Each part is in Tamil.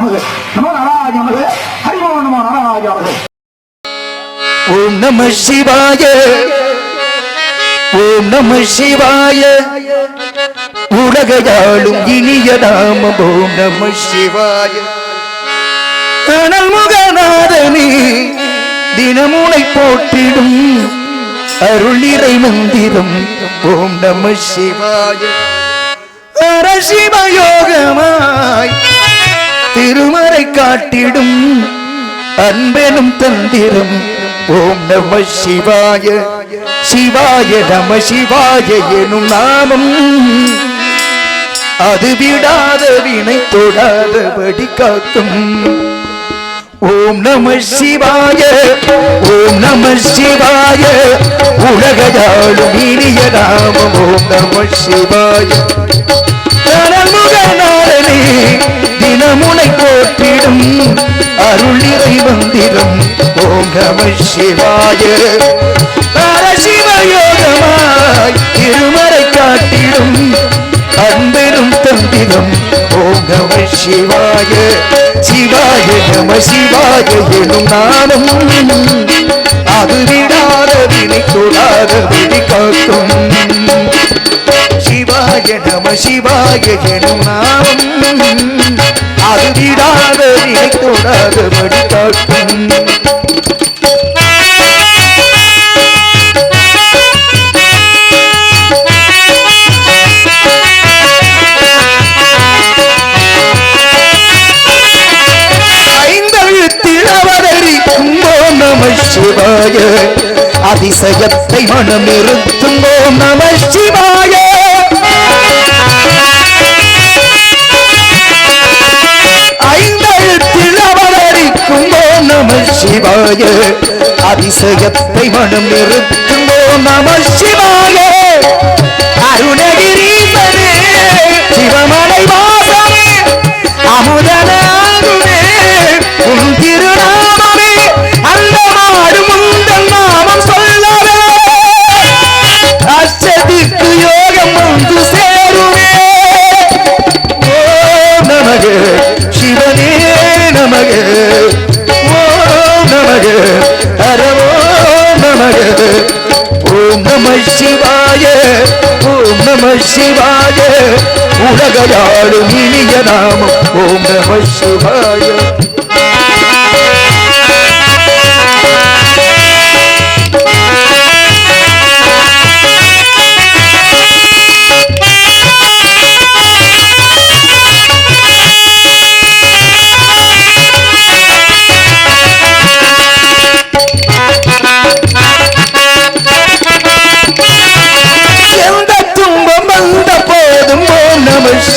நமக நமோ நாராஜ ஹரிமோ நமோ நாராஜ ஓம் நம சிவாய. ஓம் நம சிவாய. உலகையாளும் இனிய நாமம் ஓம் நம சிவாய. கணல் முகநாதனே தினமுனை போற்றிடும் அருள் நிறை மந்திரம் ஓம் நம சிவாய. அரசிவயோகமா காட்டிடும். அன்பெனும் தந்திரம். ஓம் நம சிவாய சிவாய நம சிவாய எனும் நாமம். அது விடாத வினை தொடாதபடி காக்கும். ஓம் நம சிவாய ஓம் நம சிவாய உலகையாளும் இனிய நாமம். ஓம் நம சிவாய. ஓம் நம சிவாய. பரசிவயோகமாய் திருமறை காட்டிடும் அன்பெரும் தந்திரம் ஓம் நம சிவாய. சிவாய நம சிவாய எனும் நானும் அது விடாத வினை தொடாத விழி காக்கும் சிவாய நம சிவாய எனும் நானும் அது விடாத நிலை தொடாதபடி காக்கும் சிவாய அதிசயத்தை மனமிருத்தும் ஓம் நம சிவாய ஐந்தழுத்தில் அவதரிக்கும் ஓம் நம சிவாய அதிசயத்தை மனமிருத்தும் ஓம் நம சிவாய நம சிவாய ஓம் நம சிவாய. உலகையாளும் இனிய நாமம் ஓம் நம சிவாய.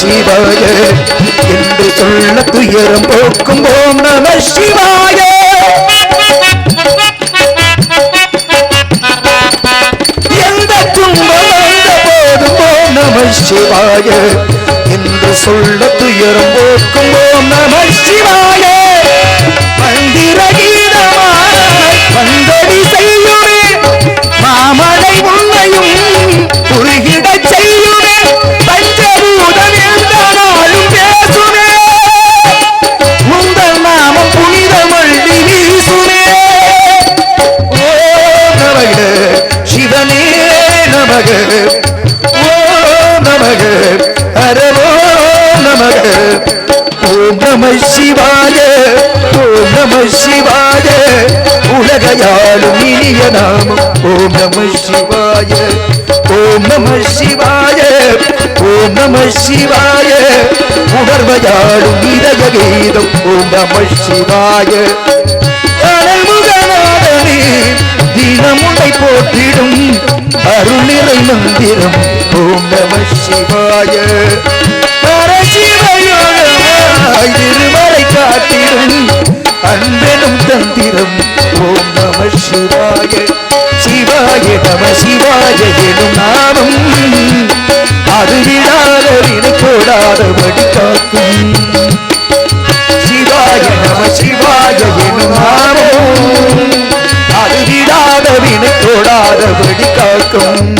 சிவாய. என்று சொல்ல துயரம் போக்கும் ஓம் நம சிவாய. எந்த துன்பம் வந்த போதும் ஓம் நம சிவாய. என்று சொல்ல துயரம் போக்கும் ஓம் நம சிவாய. நம சிவாய ஓம் நம சிவாய உலகையாளும் இனிய நாமம். ஓம் நம சிவாய ஓம் நம சிவாய ஓம் நம சிவாய உணர்வையாளும் இதய கீதம் ஓம் நம சிவாய. அனல்முகநாதனே தினமுனை போற்றிடும் அருள் நிறை மந்திரம். ஓம் நம சிவாய. பரசிவயோகமாய் திருமறை காட்டிடும் அன்பெனும் தந்திரம். ஓம் நம சிவாய. சிவாய நம சிவாய எனும் நாமம். அது விடாத வினை போடாதபடி காக்கும். சிவாய நம சிவாய எனும் நாமம். அது விடாத வினை காக்கும்.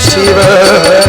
Shiva.